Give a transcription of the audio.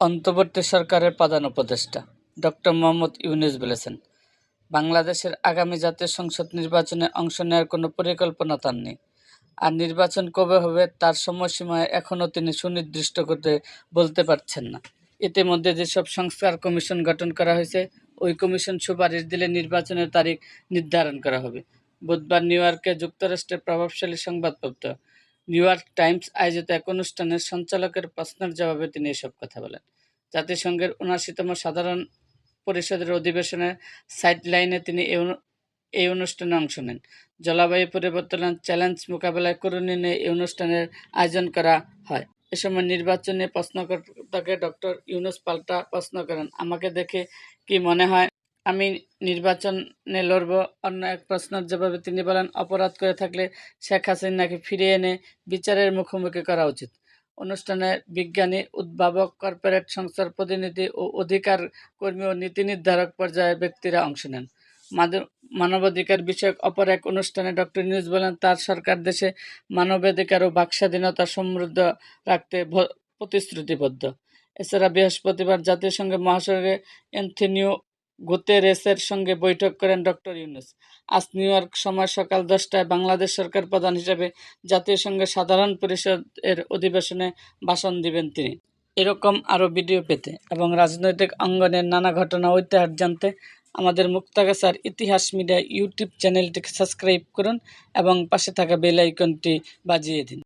অন্তর্বর্তী সরকারের প্রধান উপদেষ্টা, ডক্টর মোহাম্মদ ইউনূস বলেছেন, বাংলাদেশের আগামী জাতীয় সংসদ নির্বাচনে অংশ নেওয়ার কোনো পরিকল্পনা তার নেই। আর নির্বাচন কবে হবে তার সময়সীমা এখনও তিনি সুনির্দিষ্ট করতে বলতে পারছেন না। ইতিমধ্যে যেসব সংস্কার কমিশন গঠন করা হয়েছে, ওই কমিশন সুপারিশ দিলে নির্বাচনের তারিখ নির্ধারণ করা হবে। বুধবার নিউ ইয়র্কে যুক্তরাষ্ট্রের প্রভাবশালী সংবাদপত্র নিউ ইয়র্ক টাইমস আয়োজিত এক অনুষ্ঠানের সঞ্চালকের প্রশ্নের জবাবে তিনি এসব কথা বলেন। জাতিসংঘের উনআশিতম সাধারণ পরিষদের অধিবেশনের সাইডলাইনে তিনি এই অনু- এই অনুষ্ঠানে অংশ নেন। জলবায়ু পরিবর্তনের চ্যালেঞ্জ মোকাবেলায় করণীয় নিয়ে এই অনুষ্ঠানের আয়োজন করা হয়। এ সময় নির্বাচনে প্রশ্নকর্তাকে ডক্টর ইউনুস পাল্টা প্রশ্ন করেন, আমাকে দেখে কি মনে হয় আমি নির্বাচনে লড়ব, অন্য এক প্রশ্নের জবাবে তিনি বলেন, অপরাধ করে থাকলে শেখ হাসিনাকে ফিরিয়ে এনে বিচারের মুখোমুখি করা উচিত। অনুষ্ঠানে বিজ্ঞানী, উদ্ভাবক, কর্পোরেট সংস্থার প্রতিনিধি ও অধিকার কর্মী ও নীতি নির্ধারক পর্যায়ের ব্যক্তিরা অংশ নেন। মানবাধিকার বিষয়ক অপর এক অনুষ্ঠানে ডক্টর নিউজ বলেন, তার সরকার দেশে মানবাধিকার ও বাকস্বাধীনতা সমৃদ্ধ রাখতে প্রতিশ্রুতিবদ্ধ। এছাড়া বৃহস্পতিবার জাতিসংঘ মহাসচিব অ্যান্থনিও গুতেরেসের সঙ্গে বৈঠক করেন ডক্টর ইউনুস। আজ নিউ ইয়র্ক সময় সকাল দশটায় বাংলাদেশ সরকার প্রধান হিসেবে জাতীয় সংঘের সাধারণ পরিষদের অধিবেশনে ভাষণ দিবেন তিনি। এরকম আরও ভিডিও পেতে এবং রাজনৈতিক অঙ্গনের নানা ঘটনা ও ইতিহাস জানতে আমাদের মুক্তাগাছার ইতিহাস মিডিয়া ইউটিউব চ্যানেলটিকে সাবস্ক্রাইব করুন এবং পাশে থাকা বেল আইকনটি বাজিয়ে দিন।